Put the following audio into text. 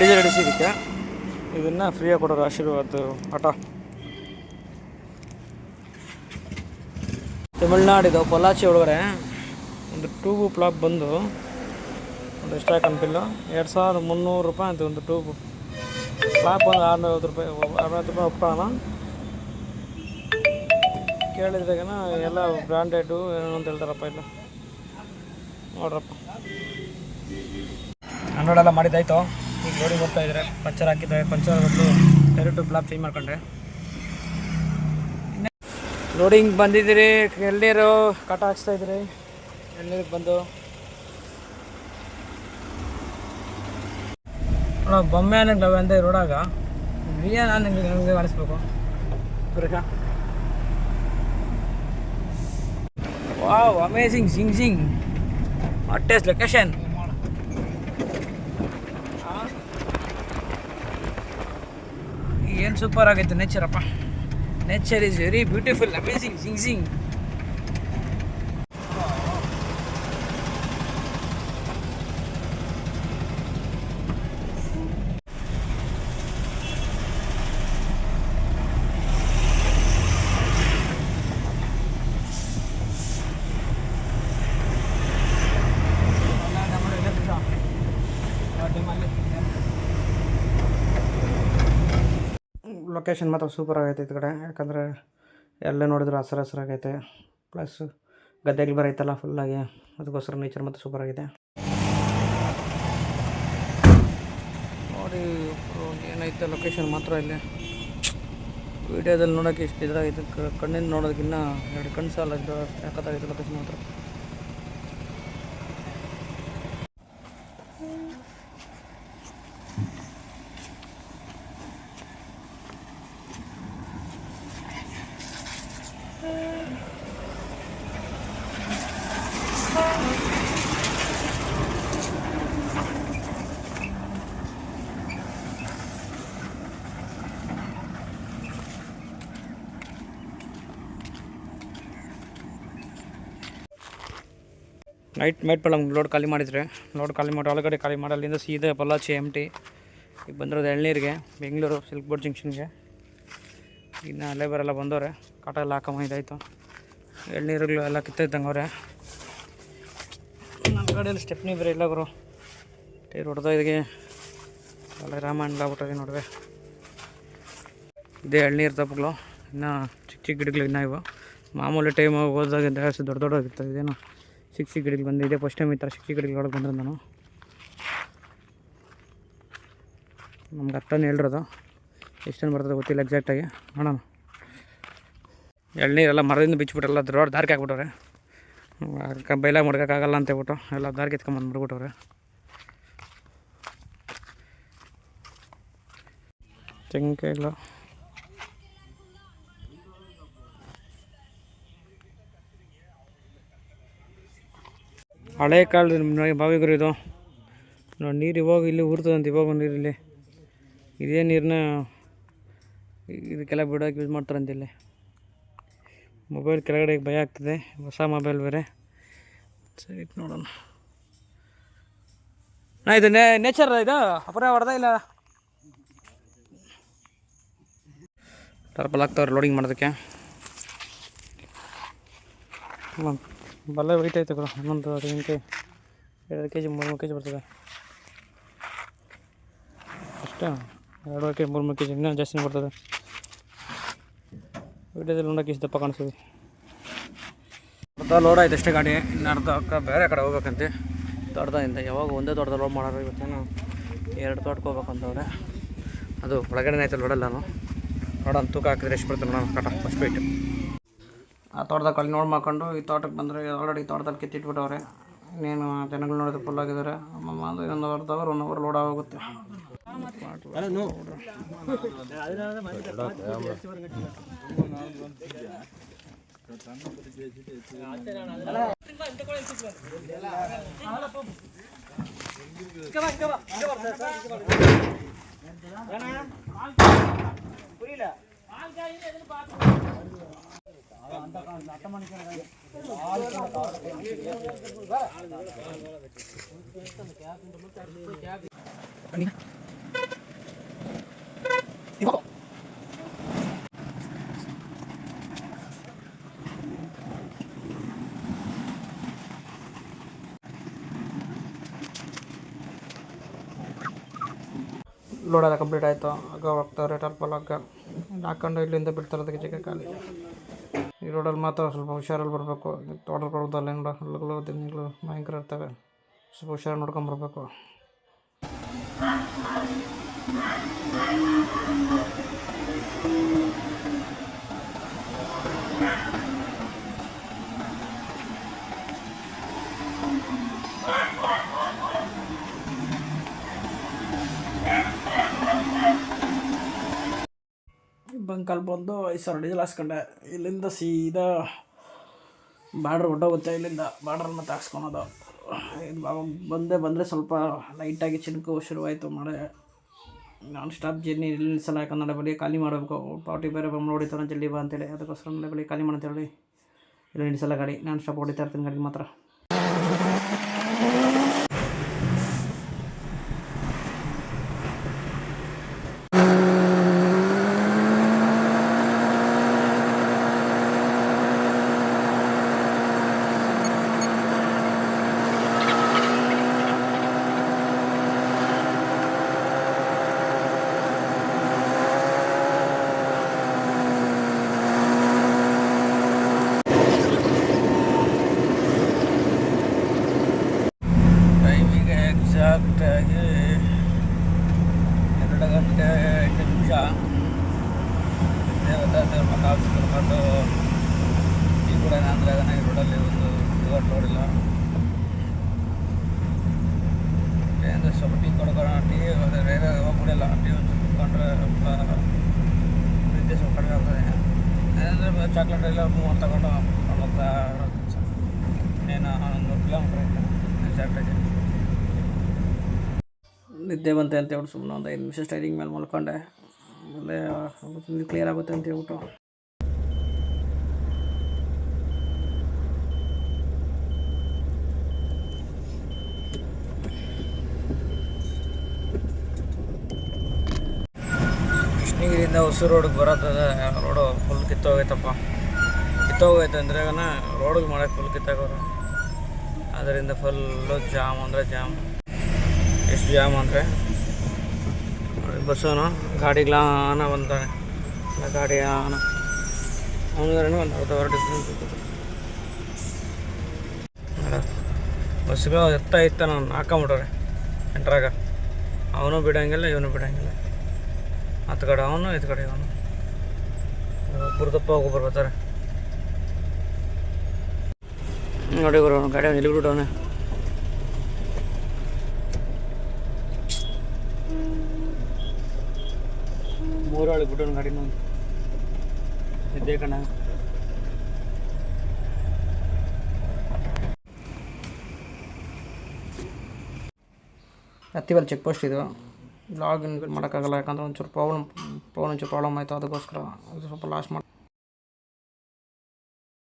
Diesel ಹಿಡಿಸಿದ್ದಕ್ಕೆ ಇದನ್ನು ಫ್ರೀಯಾಗಿ ಕೊಡೋರು ಆಶೀರ್ವಾದ ಆಟ ತಮಿಳ್ನಾಡಿದು ಪೊಲಾಚಿ ಒಳಗಡೆ ಒಂದು ಟ್ಯೂಬು ಪ್ಲಾಕ್ ಬಂದು ಒಂದು ಎಷ್ಟು ಹಾಕೊಂಡು ಬಿಲ್ಲು ಎರಡು ಸಾವಿರದ ಮುನ್ನೂರು ರೂಪಾಯಿ ಅಂತ ಒಂದು ಟ್ಯೂಬು ಪ್ಲಾಕ್ ಬಂದು ಆರುನೂರೈವತ್ತು ರೂಪಾಯಿ ಅರವತ್ತು ರೂಪಾಯಿ ಒಪ್ಕೊಳ್ಳೋಣ ಕೇಳಿದ್ರಾಗನ ಎಲ್ಲ ಬ್ರ್ಯಾಂಡೆಡು ಏನೋ ಅಂತ ಹೇಳ್ತಾರಪ್ಪ ಇಲ್ಲ. ನೋಡ್ರಪ್ಪ. ಹನ್ನೆರಡೆಲ್ಲ ಮಾಡಿದ್ದಾಯ್ತು. ಈಗ ನೋಡಿ ಹೋಗ್ತಾ ಇದ್ದಾರೆ ಪಂಚರ್ ಹಾಕಿದ್ದಾರೆ. ಪಂಚರ್ ಬದಲು ಡೈರೆಕ್ಟು ಬ್ಲಾಕ್ ಚೇಂಜ್ ಮಾಡ್ಕೊಂಡ್ರೆ. ಲೋಡಿಂಗ್ ಬಂದಿದ್ದೀರಿ. ಎಳ್ನೀರು ಕಟ ಹಾಕ್ಸ್ತಾ ಇದ್ದೀರಿ. ಎಳ್ನೀರಿಗೆ ಬಂದು. ಬೊಮ್ಮೆ ಅನ್ನೋ ನಾವು ರೋಡಾಗ ರಿಯಲ್ ಅನ್ನಂಗೆ ನಮಗೆ ಕಾಣಿಸ್ಬೇಕು. Suresh wow amazing sing sing ಅಟ್ಟೆಸ್ location ಏನು ಸೂಪರ್ ಆಗೈತೆ ನೇಚರಪ್ಪ nature is very beautiful amazing sing sing location ಮಾತ್ರ ಸೂಪರ್ ಆಗೈತೆ ಈ ಕಡೆ. ಯಾಕಂದರೆ ಎಲ್ಲ ನೋಡಿದ್ರು ಹಸಿರು ಹಸಿರಾಗೈತೆ ಪ್ಲಸ್ ಗದ್ದೆಗಳು ಬರೈತಲ್ಲ ಫುಲ್ಲಾಗಿ ಅದಕ್ಕೋಸ್ಕರ ನೇಚರ್ ಮಾತ್ರ ಸೂಪರ್ ಆಗಿದೆ. ನೋಡಿ ಏನೈತೆ ಲೊಕೇಶನ್ ಮಾತ್ರ ಇಲ್ಲಿ. ವಿಡಿಯೋದಲ್ಲಿ ನೋಡೋಕ್ಕೆ ಇಷ್ಟು ಇದ್ರಾಗೈತೆ ಕಣ್ಣಿಂದ ನೋಡೋದಕ್ಕಿನ್ನ ಎರಡು ಕಣ್ಣು ಸಾಲ ಯಾಕತ್ತಾಗೈತೆ ಲೊಕೇಶನ್ ಮಾತ್ರ. ನೈಟ್ ನೈಟ್ ಪಲ್ಲ ಲೋಡ್ ಖಾಲಿ ಮಾಡಿದ್ರೆ ಲೋಡ್ ಖಾಲಿ ಮಾಡಿ ಒಳಗಡೆ ಖಾಲಿ ಮಾಡಿ ಅಲ್ಲಿಂದ ಸೀದಾ ಪಲ್ಲಾಚಿ ಎಂ ಟಿ ಈಗ ಬಂದಿರೋದು ಎಳ್ನೀರಿಗೆ, ಬೆಂಗಳೂರು ಸಿಲ್ಕ್ ಬೋರ್ಡ್ ಜಂಕ್ಷನ್ಗೆ ಇನ್ನು ಲೇಬರ್ ಎಲ್ಲ ಬಂದವ್ರೆ, ಕಾಟ ಎಲ್ಲ ಹಾಕಮ್ಮ, ಇದಾಯಿತು. ಎಳ್ನೀರುಗಳು ಎಲ್ಲ ಕಿತ್ತಿದ್ದಂಗವ್ರೆ ನಮ್ಮ ಕಡೆಯಲ್ಲಿ ಸ್ಟೆಪ್ನಿ ಬೇರೆ ಇಲ್ಲ ಬರು ಟೈರ್ ಇದಕ್ಕೆ ಒಳ್ಳೆ ರಾಮಾಯಣ ಆಗ್ಬಿಟ್ಟದೆ ನೋಡಿದೆ ಇದೇ ಎಳ್ನೀರು ತಪ್ಪುಗಳು. ಇನ್ನು ಚಿಕ್ಕ ಚಿಕ್ಕ ಗಿಡಗಳು ಇನ್ನೂ ಇವು. ಮಾಮೂಲಿ ಟೈಮ್ ಹೋದಾಗ ಜಾಸ್ತಿ ದೊಡ್ಡ ದೊಡ್ಡದಾಗಿರ್ತದೆ ಇದೇನು. ಚಿಕ್ಕ ಗಿಡಕ್ಕೆ ಗಿಡಗಳು ಇದೇ ಫಸ್ಟ್ ಟೈಮ್ ಈ ಥರ ಸಿಕ್ಸಿ ಗಿಡಕ್ಕೆ ಹೊಡೆದು ಬಂದ್ರೆ ನಾನು. ನಮ್ಗೆ ಹತ್ತನೇ ಹೇಳಿರೋದು ಎಷ್ಟೇನು ಬರ್ತದೆ ಗೊತ್ತಿಲ್ಲ ಎಕ್ಸಾಕ್ಟಾಗಿ ನೋಡೋಣ. ಎಳ್ನೀರೆಲ್ಲ ಮರದಿಂದ ಬಿಚ್ಚಿಬಿಟ್ರೆಲ್ಲ ದೊಡ್ಡ ದಾರಿಗೆ ಹಾಕ್ಬಿಟ್ಟವ್ರೆ. ಬೈಲ ಬೈಲಾಗ ಮುಡ್ಕೋಕ್ಕಾಗಲ್ಲ ಅಂತ ಹೇಳ್ಬಿಟ್ಟು ಎಲ್ಲ ದಾರಿಗೆ ಎತ್ಕೊಂಬಂದು ಬಿಡ್ಬಿಟ್ಟವ್ರೆ ತೆಂಗಿನಕಾಯಿ ಹಳೆ ಕಾಲದ ಬಾವಿಗುರು ಇದು. ನೋಡಿ, ನೀರು ಇವಾಗ ಇಲ್ಲಿ ಊರ್ತದಂತೆ, ಇವಾಗ ನೀರು ಇಲ್ಲಿ. ಇದೇ ನೀರನ್ನ ಇದಕ್ಕೆಲ್ಲ ಬಿಡೋಕೆ ಯೂಸ್ ಮಾಡ್ತಾರಂತೆ ಇಲ್ಲಿ. ಮೊಬೈಲ್ ಕೆಳಗಡೆ ಭಯ ಆಗ್ತದೆ. ಹೊಸ ಮೊಬೈಲ್ ಬೇರೆ. ಸರಿ ನೋಡೋಣ. ನಾ ಇದು ನೇಚರ್ ಇದು? ಅಪರ ಹೊಡೆದ ಇಲ್ಲ? ಟರ್ಪಲ್ ಆಗ್ತಾವ್ರೆ ಲೋಡಿಂಗ್ ಮಾಡೋದಕ್ಕೆ. ಬಲ್ಲ ವೆಯ್ಟ್ ಐತೆ ಗುರು. ಹನ್ನೊಂದು ತೆಂಗಿನಕಾಯಿ ಎರಡು ಕೆ ಜಿ ಮೂರು ಮೂರು ಕೆ ಜಿ ಬರ್ತದೆ. ಅಷ್ಟೇ, ಎರಡು ಕೆ ಮೂರು ಮೂರು ಕೆ ಜಿ ಇನ್ನೂ ಜಾಸ್ತಿ ಬರ್ತದೆ. ವಿಡಿಯೋದಲ್ಲಿ ನೋಡೋಕೆ ಇಷ್ಟು ದಪ್ಪ ಕಾಣಿಸ್ತದೆ. ಅರ್ಧ ಲೋಡ್ ಆಯ್ತು ಅಷ್ಟೇ ಗಾಡಿ. ಇನ್ನು ಅರ್ಧ ಅಕ್ಕ ಬೇರೆ ಕಡೆ ಹೋಗ್ಬೇಕಂತೆ. ತೋಟದಿಂದ ಯಾವಾಗ ಒಂದೇ ತೋಟದ ಲೋಡ್ ಮಾಡೋರು ಇವತ್ತೇನು ಎರಡು ತೋಟಕ್ಕೆ ಹೋಗ್ಬೇಕಂತವ್ರೆ. ಅದು ಒಳಗಡೆ ಆಯ್ತು ಲೋಡಲ್ಲ ನಾನು ನೋಡೋಣ, ತೂಕ ಹಾಕಿದ್ರೆ ಎಷ್ಟು ಬರ್ತದೆ ನೋಡೋಣ ಕಟ ಫಸ್ಟ್ ವೆಯ್ಟ್ ಆ ತೋಟದಾಗ ಕಲ್ಲಿ ನೋಡಿ ಮಾಡ್ಕೊಂಡು ಈ ತೋಟಕ್ಕೆ ಬಂದರೆ ಆಲ್ರೆಡಿ ತೋಟದಲ್ಲಿ ಕಿತ್ತಿಟ್ಬಿಟ್ಟವ್ರೆ ಇನ್ನೇನು ಜನಗಳು ನೋಡಿದ್ರೆ ಫುಲ್ ಆಗಿದ್ದಾರೆ ಅಮ್ಮಮ್ಮ ಅಂದರೆ ಇನ್ನೊಂದು ಅವರ್ ಒನ್ ಅವರ್ ಲೋಡ್ ಆಗುತ್ತೆ புரியல ಲೋಡ್ ಎಲ್ಲ ಕಂಪ್ಲೀಟ್ ಆಯಿತು. ಆಗ ಹೋಗ್ತಾವ್ರೆ ಟರ್ಪಲ್ ಹಗ್ಗ ಹಾಕೊಂಡು ಇಲ್ಲಿಂದ ಬಿಡ್ತಾರೆ ಅದಕ್ಕೆ ಜಗ ಖಾಲಿ. ಈ ರೋಡಲ್ಲಿ ಮಾತ್ರ ಸ್ವಲ್ಪ ಹುಷಾರಲ್ಲಿ ಬರಬೇಕು. ತೋಟದ ಪರ್ವದಲ್ಲಿ ಹಲ್ಲುಗಳು ದಿನಗಳು ಭಯಂಕರ ಇರ್ತವೆ. ಸ್ವಲ್ಪ ಹುಷಾರು ನೋಡ್ಕೊಂಬರ್ಬೇಕು ಬಂಕಲ್ಲಿ ಬಂದು ಐದು ಸಾವಿರ ಡೀಸೆಲ್ ಹಾಸ್ಕೊಂಡೆ. ಇಲ್ಲಿಂದ ಸೀದಾ ಬಾರ್ಡ್ರ್ ಹೊಟ್ಟೋಗುತ್ತೆ ಇಲ್ಲಿಂದ ಬಾರ್ಡ್ರನ್ನ ಮತ್ತೆ ಹಾಕ್ಸ್ಕೊಳೋದು ಇದು ಬಂದೆ, ಬಂದರೆ ಸ್ವಲ್ಪ ಲೈಟಾಗಿ ಚಿಣುಕು ಶುರುವಾಯಿತು ಮಳೆ. ನಾನ್ ಸ್ಟಾಪ್ ಜರ್ನಿ ಇಲ್ಲಿ ಸಲ ಯಾಕಂದ್ರೆ ನಡೆ ಬಳಿ ಖಾಲಿ ಮಾಡಬೇಕು. ಪಾರ್ಟಿ ಬೇರೆ ಬಂದು ನೋಡಿತಾರೆ ಜಲ್ದಿ ಬಾ ಅಂತೇಳಿ. ಅದಕ್ಕೋಸ್ಕರ ನಾಳೆ ಬಳಿ ಖಾಲಿ ಮಾಡಂತೇಳಿ ಇಲ್ಲಿ ನಿಲ್ಲಿಸಲ್ಲ ಗಾಡಿ. ನಾನು ಸ್ಟಾಪ್ ಹೊಡಿತಾ ಇರ್ತೀನಿ ಗಾಡಿ ಮಾತ್ರ. ಎಕ್ಸಾಕ್ಟಾಗಿ ಎರಡು ಗಂಟೆ ಎಂಟು ನಿಮಿಷ ದೇವತೆ ಆಫೀಸ್ ಕರ್ಕೊಂಡು ಈ ಕೂಡ ನಾಂದ್ರಾಗನ ಈ ರೋಡಲ್ಲಿ ಒಂದು ರಿವರ್ ನೋಡಿಲ್ಲ ಅಂದರೆ ಸ್ವಲ್ಪ ಟೀ ಕೊಡ್ಕೊಳ್ಳೋಣ, ಟೀ ಬೇರೆ ಯಾವಾಗ ಕುಡಿಯಲ್ಲ, ಟೀ ಒಂದು ಕುತ್ಕೊಂಡ್ರೆ ಸ್ವಲ್ಪ ಪ್ರೀತಿ ಸ್ವಲ್ಪ ಕಡಿಮೆ ಆಗ್ತದೆ. ಏನಂದರೆ ಚಾಕ್ಲೇಟ್ ಎಲ್ಲ ಮೂವತ್ತು ತಗೊಂಡು ಹೋಗ್ತಾ ಇನ್ನೇನು ಒಂದು ಕಿಲೋಮೀಟ್ರ್ ಇಲ್ಲ ಎಕ್ಸಾಕ್ಟಾಗಿ ನಿದ್ದೆ ಬಂತೆ ಅಂತ ಹೇಳ್ಬಿಟ್ಟು ಸುಮ್ಮನೆ ಒಂದು ಐದು ನಿಮಿಷ ಸ್ಟೈರಿಂಗ್ ಮೇಲೆ ಮಲ್ಕೊಂಡೆ. ಆಮೇಲೆ ಕ್ಲಿಯರ್ ಆಗುತ್ತೆ ಅಂತ ಹೇಳ್ಬಿಟ್ಟು. ಕೃಷ್ಣಗಿರಿಯಿಂದ ಹೊಸೂರು ರೋಡಿಗೆ ಬರೋದ ರೋಡು ಫುಲ್ ಕಿತ್ತೋಗೈತಪ್ಪ. ಕಿತ್ತೋಗೈತೆ ಅಂದ್ರೆ ರೋಡಿಗೆ ಮಾಡೋಕ್ಕೆ ಫುಲ್ ಕಿತ್ತಾಗೋರು. ಅದರಿಂದ ಫುಲ್ಲು ಜಾಮ್ ಅಂದರೆ ಜಾಮ್. ಎಷ್ಟು ಜಾಮ್ ಅಂದರೆ? ಬಸ್ಸವನು ಗಾಡಿಗಳಾನ ಬಂದಾನೆ ಇಲ್ಲ ಗಾಡಿ ಆನ. ಅವನಿಗೆ ಒಂದು ಅರ್ಧ ಅವರ್ ಡಿಸ್ಟೆನ್ಸ್ ಬಸ್ಗಳು ಎತ್ತ ಇತ್ತ ನಾನು ಹಾಕೊಂಬಿಟ್ರೆ ಎಂಟ್ರಾಗ. ಅವನು ಬಿಡೋಂಗಿಲ್ಲ, ಇವನು ಬಿಡೋಂಗಿಲ್ಲ. ಹತ್ತು ಕಡೆ ಅವನು ಇದು ಕಡೆ ಅವನು ಒಬ್ಬರು ತಪ್ಪ ಒಬ್ಬರು ಬರ್ತಾರೆ. ನೋಡಿ ಗುರು, ಅವ್ನು ಗಾಡಿ ಅವ್ನು ಇಲ್ಲಿಬಿಟ್ಟವನೆ ಮೂರು ಒಳಗೆ ಬಿಟ್ಟವನು ಗಾಡಿ ನಾನು ನಿದ್ದೆ ಕಣ. ಹತ್ತಿವಲ್ಲಿ ಚೆಕ್ ಪೋಸ್ಟ್ ಇದು. ಲಾಗಿನ್ ಮಾಡೋಕ್ಕಾಗಲ್ಲ, ಯಾಕಂದ್ರೆ ಒಂಚೂರು ಪ್ರಾಬ್ಲಮ್ ಫೋನ್ ಒಂಚೂರು ಪ್ರಾಬ್ಲಮ್ ಆಯಿತು, ಅದಕ್ಕೋಸ್ಕರ ಸ್ವಲ್ಪ ಲಾಸ್ಟ್ ಮಾಡಿ